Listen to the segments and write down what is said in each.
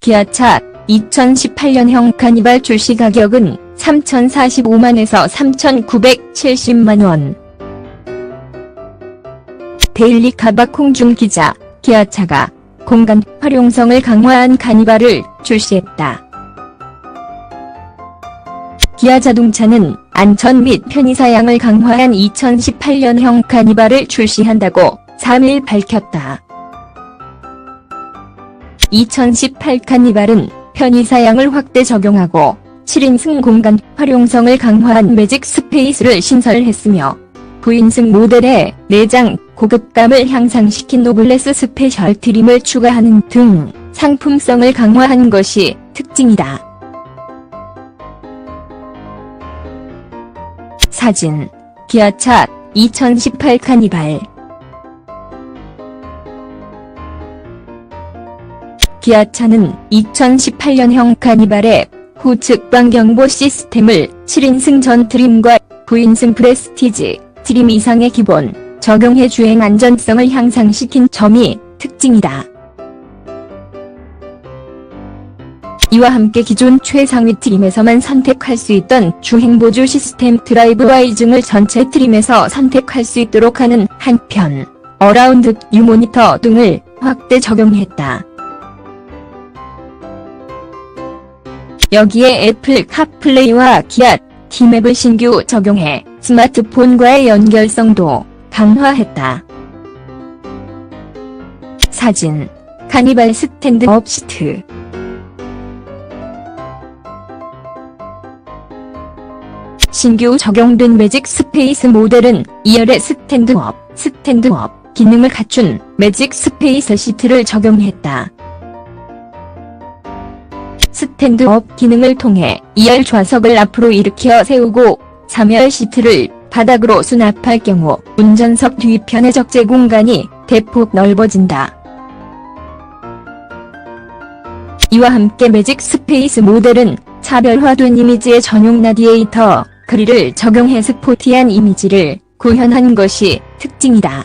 기아차 2018년형 카니발 출시 가격은 3,045만에서 3,970만원. 데일리 카바 콩중 기자, 기아차가 공간 활용성을 강화한 카니발을 출시했다. 기아 자동차는 안전 및 편의사양을 강화한 2018년형 카니발을 출시한다고 3일 밝혔다. 2018 카니발은 편의 사양을 확대 적용하고 7인승 공간 활용성을 강화한 매직 스페이스를 신설했으며 9인승 모델에 내장 고급감을 향상시킨 노블레스 스페셜 트림을 추가하는 등 상품성을 강화한 것이 특징이다. 사진 기아차 2018 카니발 기아차는 2018년형 카니발에 후측 방 경보 시스템을 7인승 전 트림과 9인승 프레스티지 트림 이상의 기본 적용해 주행 안전성을 향상시킨 점이 특징이다. 이와 함께 기존 최상위 트림에서만 선택할 수 있던 주행보조 시스템 드라이브와이 증을 전체 트림에서 선택할 수 있도록 하는 한편 어라운드 유 모니터 등을 확대 적용했다. 여기에 애플 카플레이와 기아 티맵을 신규 적용해 스마트폰과의 연결성도 강화했다. 사진 카니발 스탠드업 시트 신규 적용된 매직 스페이스 모델은 2열의 스탠드업, 스탠드업 기능을 갖춘 매직 스페이스 시트를 적용했다. 스탠드업 기능을 통해 2열 좌석을 앞으로 일으켜 세우고 3열 시트를 바닥으로 수납할 경우 운전석 뒤편의 적재 공간이 대폭 넓어진다. 이와 함께 매직 스페이스 모델은 차별화된 이미지의 전용 라디에이터 그릴을 적용해 스포티한 이미지를 구현한 것이 특징이다.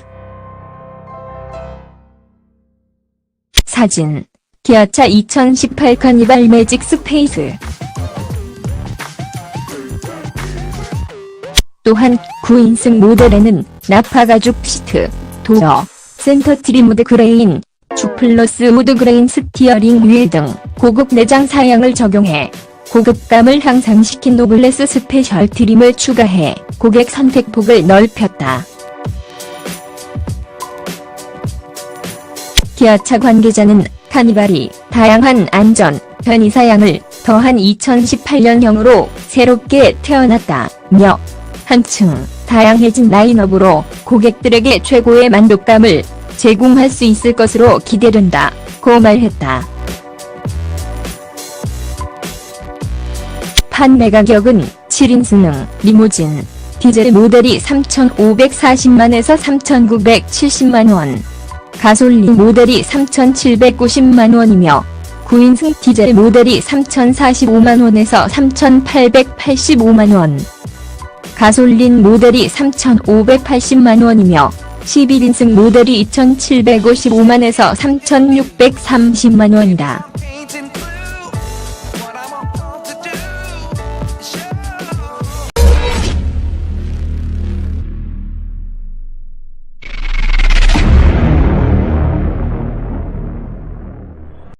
사진 기아차 2018 카니발 매직 스페이스 또한 9인승 모델에는 나파 가죽 시트, 도어, 센터 트리무드 그레인, 주플러스 우드 그레인 스티어링 휠 등 고급 내장 사양을 적용해 고급감을 향상시킨 노블레스 스페셜 트림을 추가해 고객 선택폭을 넓혔다. 기아차 관계자는 카니발이 다양한 안전, 편의사양을 더한 2018년형으로 새롭게 태어났다며 한층 다양해진 라인업으로 고객들에게 최고의 만족감을 제공할 수 있을 것으로 기대된다 고 말했다. 판매 가격은 7인승 리무진 디젤 모델이 3,540만에서 3,970만원, 가솔린 모델이 3,790만원이며 9인승 디젤 모델이 3,045만원에서 3,885만원, 가솔린 모델이 3,580만원이며 11인승 모델이 2,755만에서 3,630만원이다.